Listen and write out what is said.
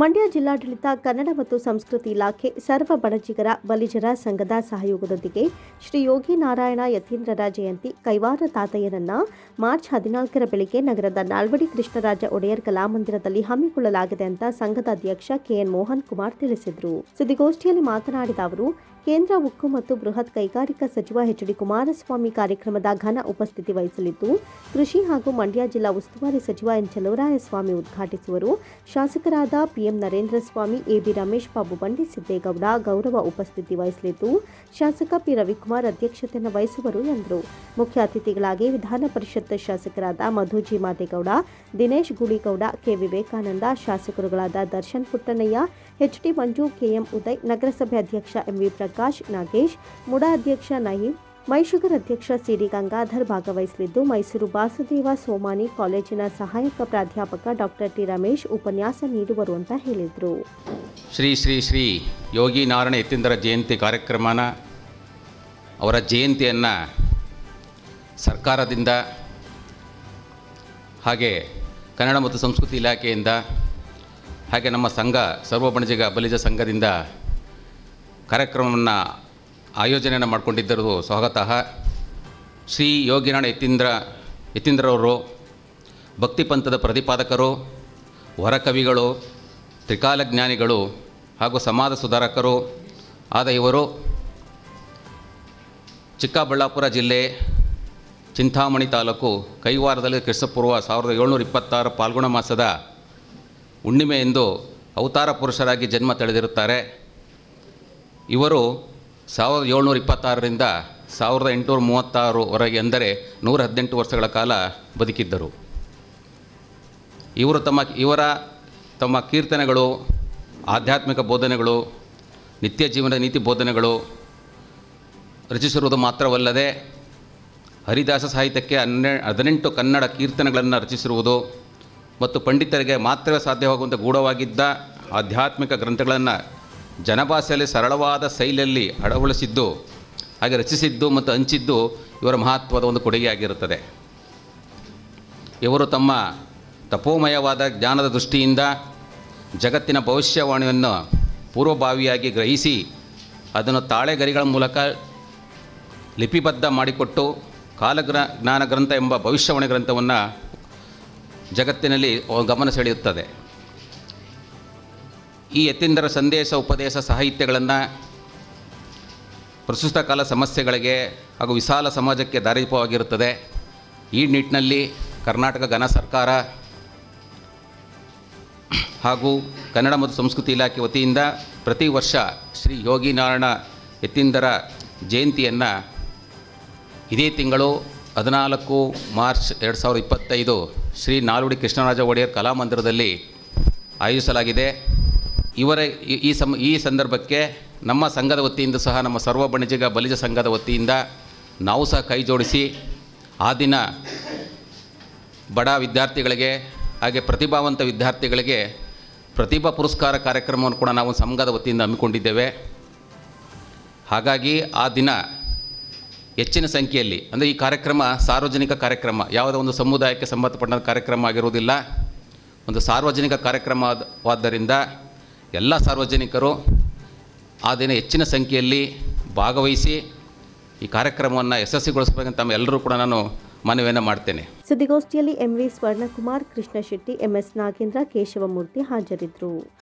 ಮಂಡ್ಯ ಜಿಲ್ಲಾಡಳಿತ ಕನ್ನಡ ಮತ್ತು ಸಂಸ್ಕೃತಿ ಇಲಾಖೆ ಸರ್ವ ಬಣಜಿಗರ ಬಲಿಜರ ಸಂಘದ ಸಹಯೋಗದೊಂದಿಗೆ ಶ್ರೀ ಯೋಗಿ ನಾರಾಯಣ ಯತೀಂದ್ರರ ಜಯಂತಿ ಕೈವಾರ ತಾತಯ್ಯನನ್ನ ಮಾರ್ಚ್ ಹದಿನಾಲ್ಕರ ಬೆಳಿಗ್ಗೆ ನಗರದ ನಾಲ್ವಡಿ ಕೃಷ್ಣರಾಜ ಒಡೆಯರ್ ಕಲಾಮಂದಿರದಲ್ಲಿ ಹಮ್ಮಿಕೊಳ್ಳಲಾಗಿದೆ ಅಂತ ಸಂಘದ ಅಧ್ಯಕ್ಷ ಕೆಎನ್ ಮೋಹನ್ ಕುಮಾರ್ ತಿಳಿಸಿದರು. ಸುದ್ದಿಗೋಷ್ಠಿಯಲ್ಲಿ ಮಾತನಾಡಿದ ಅವರು ಕೇಂದ್ರ ಉಕ್ಕು ಮತ್ತು ಬೃಹತ್ ಕೈಗಾರಿಕಾ ಸಚಿವ ಎಚ್ ಡಿ ಕುಮಾರಸ್ವಾಮಿ ಕಾರ್ಯಕ್ರಮದ ಘನ ಉಪಸ್ಥಿತಿ ವಹಿಸಲಿದ್ದು, ಕೃಷಿ ಹಾಗೂ ಮಂಡ್ಯ ಜಿಲ್ಲಾ ಉಸ್ತುವಾರಿ ಸಚಿವ ಎನ್ ಚಲುವರಾಯಸ್ವಾಮಿ ಉದ್ಘಾಟಿಸುವರು. ಶಾಸಕರಾದ ಪಿಎಂ ನರೇಂದ್ರ ಸ್ವಾಮಿ, ಎಬಿ ರಮೇಶ್ ಬಾಬು ಬಂಡಿ ಸಿದ್ದೇಗೌಡ ಗೌರವ ಉಪಸ್ಥಿತಿ ವಹಿಸಲಿದ್ದು, ಶಾಸಕ ಪಿ ರವಿಕುಮಾರ್ ಅಧ್ಯಕ್ಷತೆಯನ್ನು ವಹಿಸುವರು ಎಂದರು. ಮುಖ್ಯ ಅತಿಥಿಗಳಾಗಿ ವಿಧಾನ ಪರಿಷತ್ ಶಾಸಕರಾದ Madhu G Dinesh Guligowda K Vivekananda, ಶಾಸಕರುಗಳಾದ Darshan Puttannaiah H D Manju KM Uday, ನಗರಸಭೆ ಅಧ್ಯಕ್ಷ ಎಂವಿ ಪ್ರಕಾಶ್, ನಾಗೇಶ್, ಮುಡಾ ಅಧ್ಯಕ್ಷ ನಯೀಂ ಮೈಶುಗರ್ ಅಧ್ಯಕ್ಷ ಸಿಡಿ ಗಂಗಾಧರ್ ಭಾಗವಹಿಸಲಿದ್ದು, ಮೈಸೂರು ವಾಸುದೇವ ಸೋಮಾನಿ ಕಾಲೇಜಿನ ಸಹಾಯಕ ಪ್ರಾಧ್ಯಾಪಕ ಡಾಕ್ಟರ್ ಟಿ. ರಮೇಶ್ ಉಪನ್ಯಾಸ ನೀಡುವರು ಅಂತ ಹೇಳಿದರು. ಶ್ರೀ ಶ್ರೀ ಶ್ರೀ ಯೋಗಿ ನಾರಾಯಣ ಯತೀಂದ್ರ ಜಯಂತಿ ಕಾರ್ಯಕ್ರಮನ ಅವರ ಜಯಂತಿಯನ್ನು ಸರ್ಕಾರದಿಂದ ಹಾಗೆ ಕನ್ನಡ ಮತ್ತು ಸಂಸ್ಕೃತಿ ಇಲಾಖೆಯಿಂದ ಹಾಗೆ ನಮ್ಮ ಸಂಘ ಸರ್ವ ಬಣಜಿಗ ಬಲಿಜ ಸಂಘದಿಂದ ಕಾರ್ಯಕ್ರಮವನ್ನು ಆಯೋಜನೆಯನ್ನು ಮಾಡಿಕೊಂಡಿದ್ದರು ಸ್ವಾಗತಃ ಶ್ರೀ ಯೋಗಿನಾಣ ಯತೀಂದ್ರ ಯತೀಂದ್ರವರು ಭಕ್ತಿ ಪಂಥದ ಪ್ರತಿಪಾದಕರು, ವರಕವಿಗಳು ತ್ರಿಕಾಲಜ್ಞಾನಿಗಳು ಹಾಗೂ ಸಮಾಜ ಸುಧಾರಕರು ಆದ ಇವರು ಚಿಕ್ಕಬಳ್ಳಾಪುರ ಜಿಲ್ಲೆ, ಚಿಂತಾಮಣಿ ತಾಲೂಕು, ಕೈವಾರದಲ್ಲಿ ಕ್ರಿಸ್ತಪೂರ್ವ ಸಾವಿರದ ಏಳ್ನೂರ ಇಪ್ಪತ್ತಾರು ಪಾಲ್ಗುಣ ಮಾಸದ ಹುಣ್ಣಿಮೆ ಎಂದು ಅವತಾರ ಪುರುಷರಾಗಿ ಜನ್ಮ ತಳೆದಿರುತ್ತಾರೆ. ಇವರು ಸಾವಿರದ ಏಳ್ನೂರ ಇಪ್ಪತ್ತಾರರಿಂದ ಸಾವಿರದ ಎಂಟುನೂರ ಮೂವತ್ತಾರವರೆಗೆ ಅಂದರೆ ನೂರ ಹದಿನೆಂಟು ವರ್ಷಗಳ ಕಾಲ ಬದುಕಿದ್ದರು. ಇವರು ತಮ್ಮ, ಇವರ ತಮ್ಮ ಕೀರ್ತನೆಗಳು, ಆಧ್ಯಾತ್ಮಿಕ ಬೋಧನೆಗಳು, ನಿತ್ಯ ಜೀವನದ ನೀತಿ ಬೋಧನೆಗಳು ರಚಿಸಿರುವುದು ಮಾತ್ರವಲ್ಲದೆ ಹರಿದಾಸ ಸಾಹಿತ್ಯಕ್ಕೆ ಹನ್ನೆ, ಹದಿನೆಂಟು ಕನ್ನಡ ಕೀರ್ತನೆಗಳನ್ನು ರಚಿಸಿರುವುದು ಮತ್ತು ಪಂಡಿತರಿಗೆ ಮಾತ್ರವೇ ಸಾಧ್ಯವಾಗುವಂಥ ಗೂಢವಾಗಿದ್ದ ಆಧ್ಯಾತ್ಮಿಕ ಗ್ರಂಥಗಳನ್ನು ಜನಭಾಷೆಯಲ್ಲಿ ಸರಳವಾದ ಶೈಲಿಯಲ್ಲಿ ಅಳವಡಿಸಿದ್ದು, ಹಾಗೆ ರಚಿಸಿದ್ದು ಮತ್ತು ಹಂಚಿದ್ದು ಇವರ ಮಹತ್ವದ ಒಂದು ಕೊಡುಗೆಯಾಗಿರುತ್ತದೆ. ಇವರು ತಮ್ಮ ತಪೋಮಯವಾದ ಜ್ಞಾನದ ದೃಷ್ಟಿಯಿಂದ ಜಗತ್ತಿನ ಭವಿಷ್ಯವಾಣಿಯನ್ನು ಪೂರ್ವಭಾವಿಯಾಗಿ ಗ್ರಹಿಸಿ ಅದನ್ನು ತಾಳೆಗರಿಗಳ ಮೂಲಕ ಲಿಪಿಬದ್ಧ ಮಾಡಿಕೊಟ್ಟು ಕಾಲಗ್ರ ಜ್ಞಾನ ಗ್ರಂಥ ಎಂಬ ಭವಿಷ್ಯವಾಣಿ ಗ್ರಂಥವನ್ನು ಜಗತ್ತಿನಲ್ಲಿ ಗಮನ ಸೆಳೆಯುತ್ತದೆ. ಈ ಯತೀಂದ್ರ ಸಂದೇಶ ಉಪದೇಶ ಸಾಹಿತ್ಯಗಳನ್ನು ಪ್ರಸ್ತುತ ಕಾಲ ಸಮಸ್ಯೆಗಳಿಗೆ ಹಾಗೂ ವಿಶಾಲ ಸಮಾಜಕ್ಕೆ ದಾರಿದೀಪವಾಗಿರುತ್ತದೆ ಈ ನಿಟ್ಟಿನಲ್ಲಿ ಕರ್ನಾಟಕ ಘನ ಸರ್ಕಾರ ಹಾಗೂ ಕನ್ನಡ ಮತ್ತು ಸಂಸ್ಕೃತಿ ಇಲಾಖೆ ವತಿಯಿಂದ ಪ್ರತಿ ವರ್ಷ ಶ್ರೀ ಯೋಗಿ ನಾರಾಯಣ ಯತೀಂದ್ರ ಜಯಂತಿಯನ್ನು ಇದೇ ತಿಂಗಳು ಹದಿನಾಲ್ಕು ಮಾರ್ಚ್ ಎರಡು ಸಾವಿರದ ಇಪ್ಪತ್ತೈದು ಶ್ರೀ ನಾಲ್ವಡಿ ಕೃಷ್ಣರಾಜ ಒಡೆಯರ್ ಕಲಾಮಂದಿರದಲ್ಲಿ ಆಯೋಜಿಸಲಾಗಿದೆ. ಇವರ ಈ- ಈ ಸಂ ಈ ಸಂದರ್ಭಕ್ಕೆ ನಮ್ಮ ಸಂಘದ ವತಿಯಿಂದ ಸಹ ನಮ್ಮ ಸರ್ವ ಬಣಿಜಿಗ ಬಲಿಜ ಸಂಘದ ವತಿಯಿಂದ ನಾವು ಸಹ ಕೈ ಜೋಡಿಸಿ ಆ ದಿನ ಬಡ ವಿದ್ಯಾರ್ಥಿಗಳಿಗೆ ಹಾಗೆ ಪ್ರತಿಭಾವಂತ ವಿದ್ಯಾರ್ಥಿಗಳಿಗೆ ಪ್ರತಿಭಾ ಪುರಸ್ಕಾರ ಕಾರ್ಯಕ್ರಮವನ್ನು ಕೂಡ ನಾವು ಸಂಘದ ವತಿಯಿಂದ ಹಮ್ಮಿಕೊಂಡಿದ್ದೇವೆ. ಹಾಗಾಗಿ ಆ ದಿನ ಹೆಚ್ಚಿನ ಸಂಖ್ಯೆಯಲ್ಲಿ, ಅಂದರೆ ಈ ಕಾರ್ಯಕ್ರಮ ಸಾರ್ವಜನಿಕ ಕಾರ್ಯಕ್ರಮ, ಯಾವುದೋ ಒಂದು ಸಮುದಾಯಕ್ಕೆ ಸಂಬಂಧಪಟ್ಟ ಕಾರ್ಯಕ್ರಮ ಆಗಿರುವುದಿಲ್ಲ. ಒಂದು ಸಾರ್ವಜನಿಕ ಕಾರ್ಯಕ್ರಮವಾದ್ದರಿಂದ ಎಲ್ಲ ಸಾರ್ವಜನಿಕರು ಆ ದಿನ ಹೆಚ್ಚಿನ ಸಂಖ್ಯೆಯಲ್ಲಿ ಭಾಗವಹಿಸಿ ಈ ಕಾರ್ಯಕ್ರಮವನ್ನು ಯಶಸ್ವಿಗೊಳಿಸಬೇಕಂತ ತಮ್ಮ ಎಲ್ಲರೂ ಕೂಡ ನಾನು ಮನವಿಯನ್ನು ಮಾಡ್ತೇನೆ. ಸುದ್ದಿಗೋಷ್ಠಿಯಲ್ಲಿ ಎಂವಿ ಸ್ವರ್ಣಕುಮಾರ್, ಕೃಷ್ಣ ಶೆಟ್ಟಿ, ಎಂಎಸ್ ನಾಗೇಂದ್ರ, ಕೇಶವಮೂರ್ತಿ ಹಾಜರಿದ್ದರು.